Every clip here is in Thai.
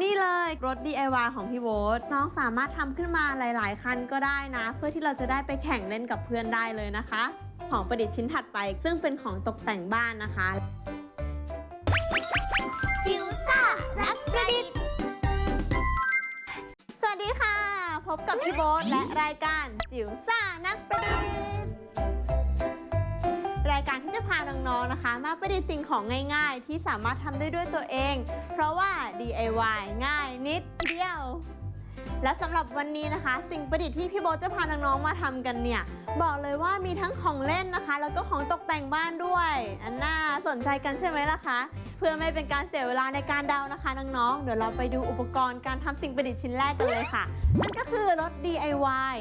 นี่เลยรถ DIY ของพี่โบ๊ทน้องสามารถทำขึ้นมาหลาย ๆ คันก็ได้นะ เพื่อที่เราจะได้ไปแข่งเล่นกับเพื่อนได้เลยนะคะ ของประดิษฐ์ชิ้นถัดไป ซึ่งเป็นของตกแต่งบ้านนะคะ จิ๋วซ่านักประดิษฐ์สวัสดีค่ะ พบกับพี่โบ๊ทและรายการจิ๋วซ่านักประดิษฐ์ รายการที่จะพาน้องๆนะคะ มาประดิษฐ์สิ่งของง่ายๆ ที่สามารถทำได้ด้วยตัวเอง เพราะว่า DIY ง่ายนิดเดียว และสำหรับวันนี้นะคะ สิ่งประดิษฐ์ที่พี่โบ๊ทจะพาน้องๆมาทำกันเนี่ย บอกเลยว่ามีทั้งของเล่นนะคะ แล้วก็ของตกแต่งบ้านด้วย อันน่าสนใจกันใช่ไหมล่ะคะ เพื่อไม่เป็นการเสียเวลาในการเดานะคะน้องๆเดี๋ยวเราไปดูอุปกรณ์การทำสิ่งประดิษฐ์ชิ้นแรกกันเลยค่ะนั่นก็คือรถ DIY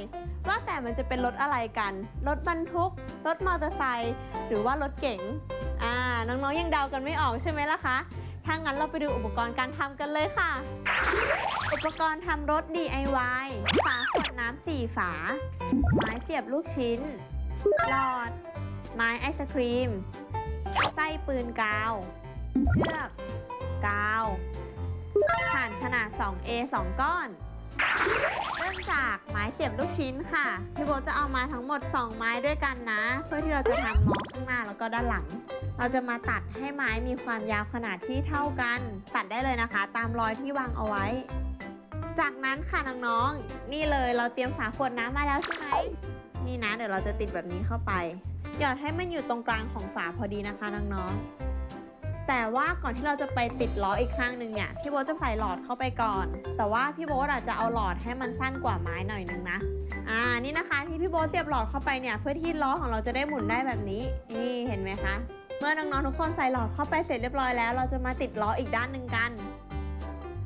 ว่าแต่มันจะเป็นรถอะไรกัน รถบรรทุก รถมอเตอร์ไซค์หรือว่ารถเก๋งอ่าน้องๆยังเดากันไม่ออกใช่ไหมล่ะคะ ถ้างั้นเราไปดูอุปกรณ์การทำกันเลยค่ะ อุปกรณ์ทำรถ DIY ฝาขวดน้ำสี่ฝา ไม้เสียบลูกชิ้น หลอด ไม้ไอศครีม ไส้ปืนกาว เชือก กาว ผ่านขนาด 2A 2 ก้อน เริ่มจากไม้เสียบลูกชิ้นค่ะ พี่โบทจะเอามาทั้งหมด 2 ไม้ด้วยกันนะ เพื่อที่เราจะทำล้อข้างหน้าแล้วก็ด้านหลัง เราจะมาตัดให้ไม้มีความยาวขนาดที่เท่ากัน ตัดได้เลยนะคะ ตามรอยที่วางเอาไว้ จากนั้นค่ะน้องๆ นี่เลยเราเตรียมฝาขวดน้ำมาแล้วใช่ไหมนี่นะเดี๋ยวเราจะติดแบบนี้เข้าไป หยอดให้มันอยู่ตรงกลางของฝาพอดีนะคะน้องๆ แต่ว่าก่อนที่เราจะไปติดล้ออีกข้างหนึ่งเนี่ยพี่โบ๊ทจะใส่หลอดเข้าไปก่อน แต่ว่าพี่โบ๊ทอาจจะเอาหลอดให้มันสั้นกว่าไม้หน่อยนึงนะอ่านี่นะคะที่พี่โบ๊ทเสียบหลอดเข้าไปเนี่ยเพื่อที่ล้อของเราจะได้หมุนได้แบบนี้นี่เห็นไหมคะ เมื่อน้องๆทุกคนใส่หลอดเข้าไปเสร็จเรียบร้อยแล้ว เราจะมาติดล้ออีกด้านหนึ่งกัน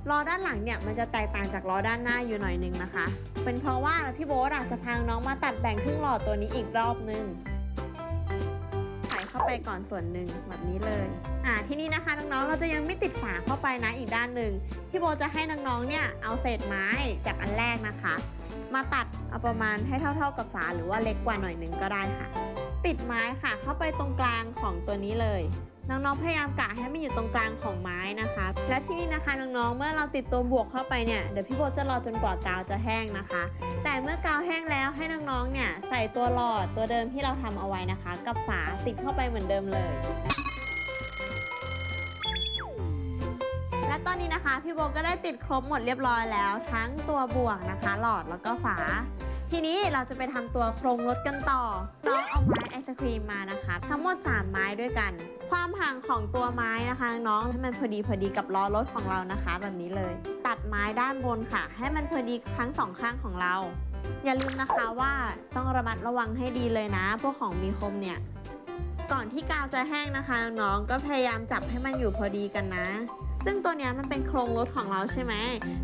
ล้อด้านหลังเนี่ยมันจะแตกต่างจากล้อด้านหน้าอยู่หน่อยนึงนะคะ เป็นเพราะว่าพี่โบ๊ทอาจจะพาน้องมาตัดแบ่งครึ่งหลอดตัวนี้อีกรอบนึง เข้าไปก่อนส่วนหนึ่งแบบนี้เลยอ่าที่นี่นะคะน้องๆเราจะยังไม่ติดฝาเข้าไปนะอีกด้านหนึ่งพี่โบจะให้น้องๆเนี่ยเอาเศษไม้จากอันแรกนะคะ มาตัดเอาประมาณให้เท่า ๆกับฝาหรือว่าเล็กกว่าหน่อยหนึ่งก็ได้ค่ะ ปิดไม้ค่ะเข้าไปตรงกลางของตัวนี้เลย น้องๆ พยายามกะให้มันอยู่ตรงกลางของไม้นะคะ และที่นี่นะคะน้องๆ เมื่อเราติดตัวบวกเข้าไปเนี่ย เดี๋ยวพี่โบจะรอจนกว่ากาวจะแห้งนะคะ แต่เมื่อกาวแห้งแล้วให้น้องๆ เนี่ยใส่ตัวหลอดตัวเดิมที่เราทำเอาไว้นะคะ กับฝาติดเข้าไปเหมือนเดิมเลย และตอนนี้นะคะพี่โบก็ได้ติดครบหมดเรียบร้อยแล้ว ทั้งตัวบวกนะคะ หลอดแล้วก็ฝา ทีนี้เราจะไปทำตัวโครงรถกันต่อ น้องเอาไม้ไอศครีมมานะคะ ทั้งหมด 3 ไม้ด้วยกัน ความห่างของตัวไม้นะคะ น้องให้มันพอดีพอดีกับล้อรถของเรานะคะ แบบนี้เลย ตัดไม้ด้านบนค่ะ ให้มันพอดีทั้งสองข้างของเรา อย่าลืมนะคะว่าต้องระมัดระวังให้ดีเลยนะ พวกของมีคมเนี่ย ก่อนที่กาวจะแห้งนะคะน้องๆก็พยายามจับให้มันอยู่พอดีกันนะ ซึ่งตัวเนี้ยมันเป็นโครงรถของเราใช่ไหม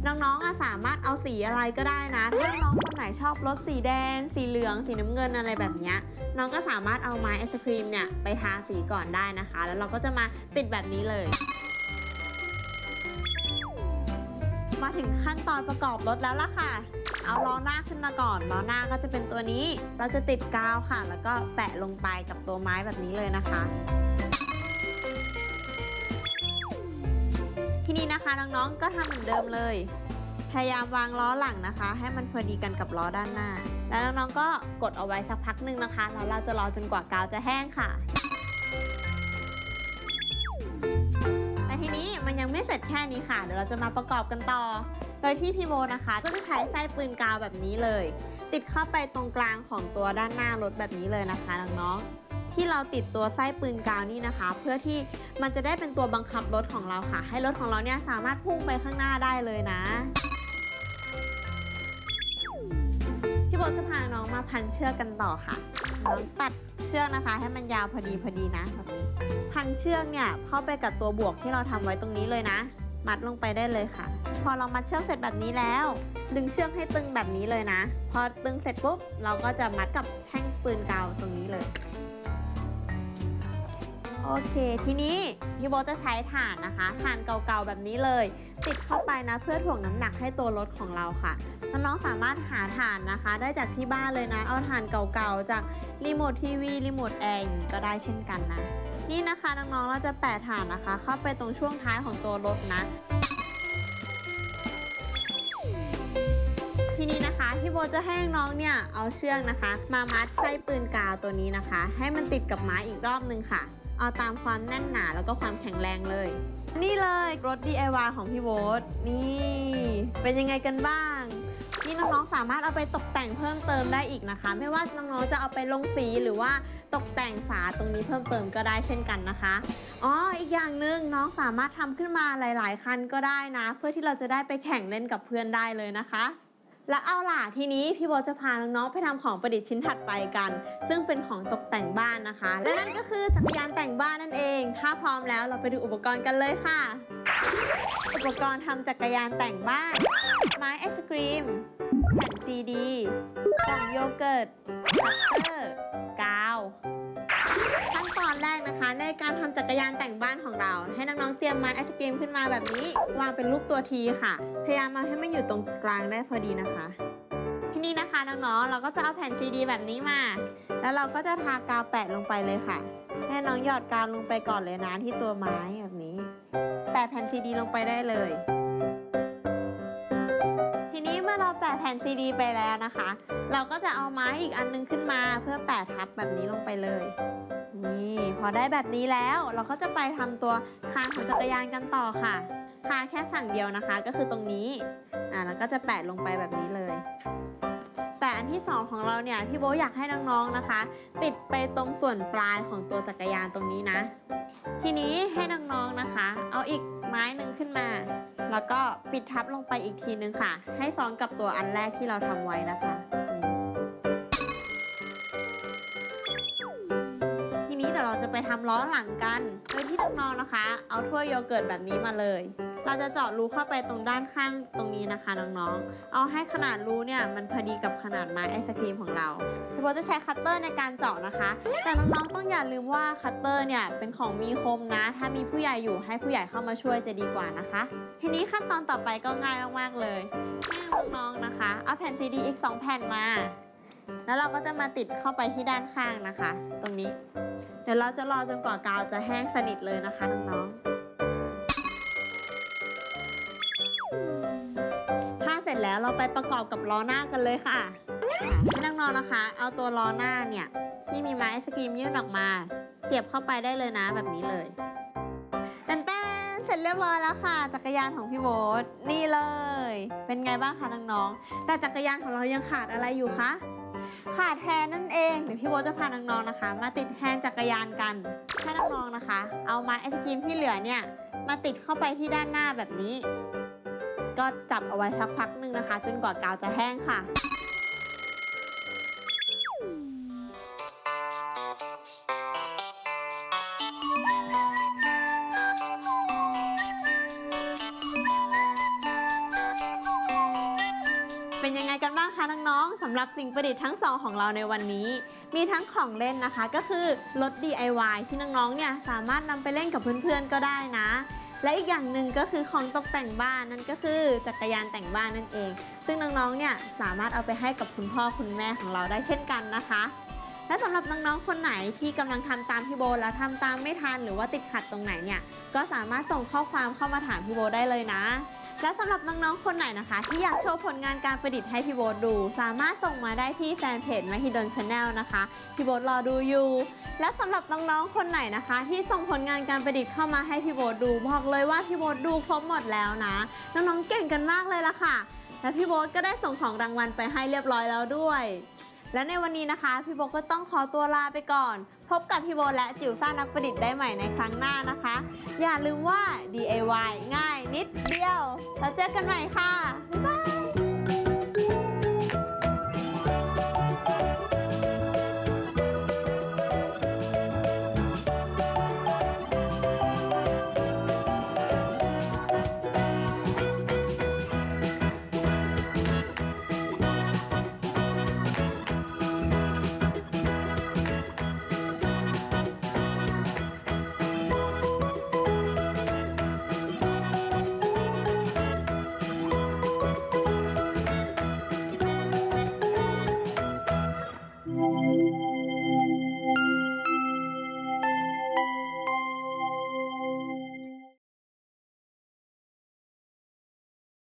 น้องๆอะสามารถเอาสีอะไรก็ได้นะถ้าน้องคนไหนชอบรถสีแดง สีเหลือง สีน้ำเงินอะไรแบบเนี้ยน้องก็สามารถเอาไม้ไอศครีมเนี่ยไปทาสีก่อนได้นะคะ แล้วเราก็จะมาติดแบบนี้เลยมาถึงขั้นตอนประกอบรถแล้วล่ะค่ะ เอาล้อหน้าขึ้นมาก่อน ล้อหน้าก็จะเป็นตัวนี้ เราจะติดกาวค่ะ แล้วก็แปะลงไปกับตัวไม้แบบนี้เลยนะคะ ที่นี่นะคะน้องๆก็ทำเหมือนเดิมเลย พยายามวางล้อหลังนะคะ ให้มันพอดีกันกับล้อด้านหน้า แล้วน้องๆก็กดเอาไว้สักพักหนึ่งนะคะแล้วเราจะรอจนกว่ากาวจะแห้งค่ะ แต่ทีนี้มันยังไม่เสร็จแค่นี้ค่ะ เดี๋ยวเราจะมาประกอบกันต่อ โดยที่พี่โบนะคะ ก็จะใช้ไส้ปืนกาวแบบนี้เลย ติดเข้าไปตรงกลางของตัวด้านหน้ารถแบบนี้เลยนะคะน้องๆ ที่เราติดตัวไส้ปืนกาวนี่นะคะ เพื่อที่มันจะได้เป็นตัวบังคับรถของเราค่ะ ให้รถของเราเนี่ยสามารถพุ่งไปข้างหน้าได้เลยนะพี่โบจะพาน้องมาพันเชือกกันต่อค่ะน้องตัดเชือกนะคะ ให้มันยาวพอดีพอดีนะแบบนี้พันเชือกเนี่ยเข้าไปกับตัวบวกที่เราทำไว้ตรงนี้เลยนะ มัดลงไปได้เลยค่ะ พอเรามัดเชือกเสร็จแบบนี้แล้ว ดึงเชือกให้ตึงแบบนี้เลยนะ พอตึงเสร็จปุ๊บเราก็จะมัดกับแท่งปืนกาวตรงนี้เลย โอเค ทีนี้พี่โบทจะใช้ถ่านนะคะ ถ่านเก่าๆแบบนี้เลย ติดเข้าไปนะเพื่อถ่วงน้ำหนักให้ตัวรถของเราค่ะ น้องๆสามารถหาถ่านนะคะ ได้จากที่บ้านเลยนะ เอาถ่านเก่าๆจากรีโมททีวีรีโมทแอร์ก็ได้เช่นกันนะ นี่นะคะน้องๆเราจะแปะถ่านนะคะ เข้าไปตรงช่วงท้ายของตัวรถนะ ทีนี้นะคะพี่โบทจะให้น้องๆเนี่ยเอาเชือกนะคะ มามัดไส้ปืนกาวตัวนี้นะคะ ให้มันติดกับไม้อีกรอบนึงค่ะ เอาตามความแน่นหนาแล้วก็ความแข็งแรงเลย นี่เลยรถ DIY ของพี่โบ๊ทนี่เป็นยังไงกันบ้าง นี่น้องๆสามารถเอาไปตกแต่งเพิ่มเติมได้อีกนะคะ ไม่ว่าน้องๆจะเอาไปลงสีหรือว่าตกแต่งฝาตรงนี้เพิ่มเติมก็ได้เช่นกันนะคะอ๋ออีกอย่างหนึ่งน้องสามารถทำขึ้นมาหลาย ๆ คันก็ได้นะ เพื่อที่เราจะได้ไปแข่งเล่นกับเพื่อนได้เลยนะคะ แล้วเอาล่ะทีนี้พี่โบจะพาน้องๆไปทำของประดิษฐ์ชิ้นถัดไปกัน ซึ่งเป็นของตกแต่งบ้านนะคะ และนั่นก็คือจักรยานแต่งบ้านนั่นเอง ถ้าพร้อมแล้วเราไปดูอุปกรณ์กันเลยค่ะ อุปกรณ์ทำจักรยานแต่งบ้าน ไม้ไอศกรีมแผ่นซีดีกล่องโยเกิร์ตคัตเตอร์ นะคะ ในการทำจักรยานแต่งบ้านของเรา ให้น้องๆเตรียมไม้ไอศกรีมขึ้นมาแบบนี้ วางเป็นรูปตัวทีค่ะ พยายามเอาให้มันอยู่ตรงกลางได้พอดีนะคะ ทีนี้นะคะน้องๆเราก็จะเอาแผ่นซีดีแบบนี้มา แล้วเราก็จะทากาวแปะลงไปเลยค่ะให้น้องหยอดกาวลงไปก่อนเลยนะที่ตัวไม้แบบนี้ แปะแผ่นซีดีลงไปได้เลยทีนี้เมื่อเราแปะแผ่นซีดีไปแล้วนะคะ เราก็จะเอาไม้อีกอันนึงขึ้นมาเพื่อแปะทับแบบนี้ลงไปเลย นี่พอได้แบบนี้แล้วเราก็จะไปทำตัวคานของจักรยานกันต่อค่ะคาแค่ฝั่งเดียวนะคะ ก็คือตรงนี้อ่าแล้วก็จะแปะลงไปแบบนี้เลย แต่อันที่สองของเราเนี่ยพี่โบอยากให้น้องๆนะคะ ติดไปตรงส่วนปลายของตัวจักรยานตรงนี้นะ ทีนี้ให้น้องๆนะคะ เอาอีกไม้หนึ่งขึ้นมา แล้วก็ปิดทับลงไปอีกทีนึงค่ะ ให้ซ้อนกับตัวอันแรกที่เราทำไว้นะคะ เราจะไปทำล้อหลังกันโดยที่น้องๆนะคะ เอาถ้วยโยเกิร์ตแบบนี้มาเลย เราจะเจาะรูเข้าไปตรงด้านข้างตรงนี้นะคะน้องๆ เอาให้ขนาดรูเนี่ยมันพอดีกับขนาดไม้ไอศครีมของเราพี่โบจะใช้คัตเตอร์ในการเจาะนะคะ แต่น้องๆต้องอย่าลืมว่าคัตเตอร์เนี่ยเป็นของมีคมนะ ถ้ามีผู้ใหญ่อยู่ให้ผู้ใหญ่เข้ามาช่วยจะดีกว่านะคะ ทีนี้ขั้นตอนต่อไปก็ง่ายมากๆเลยให้น้องๆนะคะ เอาแผ่นซีดีอีก 2 แผ่นมา แล้วเราก็จะมาติดเข้าไปที่ด้านข้างนะคะ ตรงนี้ เดี๋ยวเราจะรอจนกว่ากาวจะแห้งสนิทเลยนะคะน้องๆถ้าเสร็จแล้วเราไปประกอบกับล้อหน้ากันเลยค่ะอะให้น้องๆนะคะ เอาตัวล้อหน้าเนี่ยที่มีไม้ไอศกรีมยื่นออกมา เสียบเข้าไปได้เลยนะแบบนี้เลยแตนแตนเสร็จเรียบร้อยแล้วค่ะ จักรยานของพี่โบ๊ทนี่เลย เป็นไงบ้างคะน้องๆแต่จักรยานของเรายังขาดอะไรอยู่คะ ขาดแฮนนั่นเอง เดี๋ยวพี่โบจะพาน้องๆนะคะ มาติดแฮนจักรยานกัน ให้น้องๆนะคะ เอาไม้ไอศกรีมที่เหลือเนี่ยมาติดเข้าไปที่ด้านหน้าแบบนี้ ก็จับเอาไว้สักพักหนึ่งนะคะ จนกว่ากาวจะแห้งค่ะ เป็นยังไงกันบ้างคะน้องๆสำหรับสิ่งประดิษฐ์ทั้งสองของเราในวันนี้ มีทั้งของเล่นนะคะ ก็คือรถ DIY ที่น้องๆเนี่ยสามารถนำไปเล่นกับเพื่อนๆก็ได้นะ และอีกอย่างหนึ่งก็คือของตกแต่งบ้านนั่นก็คือจักรยานแต่งบ้านนั่นเอง ซึ่งน้องๆเนี่ยสามารถเอาไปให้กับคุณพ่อคุณแม่ของเราได้เช่นกันนะคะ และสำหรับน้องๆ คนไหนที่กำลังทำตามพี่โบแล้วทำตามไม่ทันหรือว่าติดขัดตรงไหนเนี่ยก็สามารถส่งข้อความเข้ามาถามพี่โบได้เลยนะ และสำหรับน้องๆ คนไหนนะคะ ที่อยากโชว์ผลงานการประดิษฐ์ให้พี่โบดู สามารถส่งมาได้ที่แฟนเพจ m ม h i d o n Channel นะคะพี่โบรอดูอยู่และสำหรับน้องๆ คนไหนนะคะ ที่ส่งผลงานการประดิษฐ์เข้ามาให้พี่โบดู บอกเลยว่าพี่โบดูครบหมดแล้วนะ น้องๆ เก่งกันมากเลยล่ะค่ะและพี่โบก็ได้ส่งของรางวัลไปให้เรียบร้อยแล้วด้วย และในวันนี้นะคะพี่โบก็ต้องขอตัวลาไปก่อน พบกับพี่โบและจิ๋วซ่านักประดิษฐ์ได้ใหม่ในครั้งหน้านะคะ อย่าลืมว่า DIY ง่ายนิดเดียว แล้วเจอกันใหม่ค่ะ บ๊ายบาย